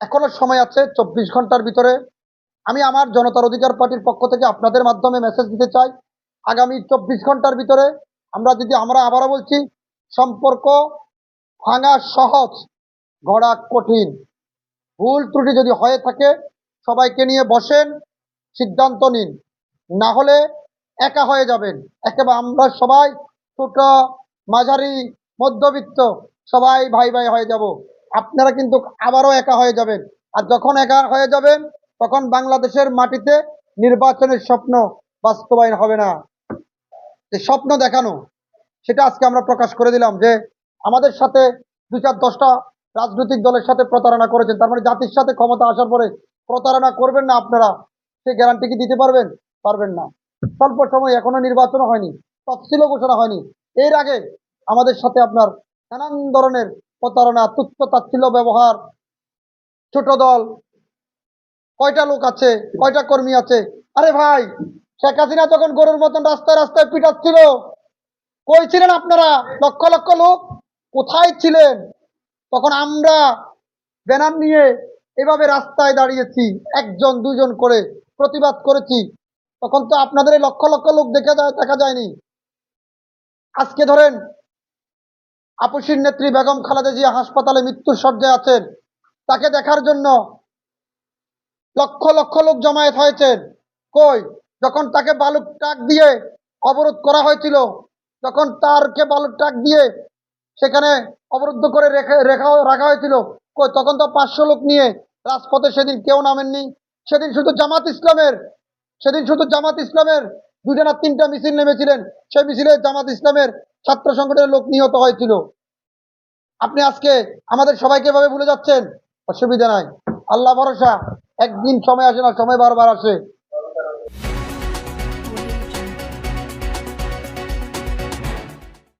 এখনও সময় আছে চব্বিশ ঘণ্টার ভিতরে। আমি আমার জনতার অধিকার পার্টির পক্ষ থেকে আপনাদের মাধ্যমে মেসেজ দিতে চাই। আগামী চব্বিশ ঘণ্টার ভিতরে আমরা যদি, আমরা আবারও বলছি, সম্পর্ক ভাঙা সহজ, গড়া কঠিন। ভুল ত্রুটি যদি হয়ে থাকে, সবাইকে নিয়ে বসেন, সিদ্ধান্ত নিন। না হলে একা হয়ে যাবেন। একেবারে আমরা সবাই ছোট, মাঝারি, মধ্যবিত্ত, সবাই ভাই ভাই হয়ে যাব। আপনারা কিন্তু আবারও একা হয়ে যাবেন। আর যখন একা হয়ে যাবেন, তখন বাংলাদেশের মাটিতে নির্বাচনের স্বপ্ন বাস্তবায়ন হবে না। যে স্বপ্ন দেখানো, সেটা আজকে আমরা প্রকাশ করে দিলাম যে আমাদের সাথে দুই চার দশটা রাজনৈতিক দলের সাথে প্রতারণা করেছেন। তার মানে জাতির সাথে ক্ষমতা আসার পরে প্রতারণা করবেন না আপনারা সে গ্যারান্টি কি দিতে পারবেন? পারবেন না। স্বল্প সময় এখনও নির্বাচন হয়নি, তফসিলও ঘোষণা হয়নি। এর আগে আমাদের সাথে আপনার নানান ধরনের প্রতারণা তুচ্ছ তাচ্ছিল্য ব্যবহার। ছোট দল, কয়টা লোক আছে, কয়টা কর্মী আছে? আরে ভাই, শেখ হাসিনা যখন গরুর মতন রাস্তায় রাস্তায় পিটাচ্ছিল, কই ছিলেন আপনারা? লক্ষ লক্ষ লোক কোথায় ছিলেন? তখন আমরা ব্যানার নিয়ে এভাবে রাস্তায় দাঁড়িয়েছি, একজন, দুজন করে প্রতিবাদ করেছি। তখন তো আপনাদের লক্ষ লক্ষ লোক দেখা যায়, দেখা যায়নি। আজকে ধরেন আপসীর নেত্রী বেগম খালেদা জিয়া হাসপাতালে মৃত্যুর সজ্জায় আছেন। তাকে দেখার জন্য লক্ষ লক্ষ লোক জমায়েত হয়েছেন। কই? যখন তাকে বালুর ট্রাক দিয়ে অবরোধ করা হয়েছিল, যখন তারকে বালুর ট্রাক দিয়ে সেখানে অবরুদ্ধ করে রেখে, রেখা, রাখা হয়েছিল, কই? তখন তো পাঁচশো লোক নিয়ে রাজপথে সেদিন কেউ নামেননি। সেদিন শুধু জামাত ইসলামের, সেদিন শুধু জামাত ইসলামের দুইটা না তিনটা মিছিল নেমেছিলেন। সেই মিছিলে জামাত ইসলামের ছাত্র সংগঠনের লোক নিহত হয়েছিল। আপনি আজকে আমাদের সবাইকে এভাবে ভুলে যাচ্ছেন? অসুবিধা নাই। আল্লাহ ভরসা, একদিন সময় আসে না, সময় বারবার আসে।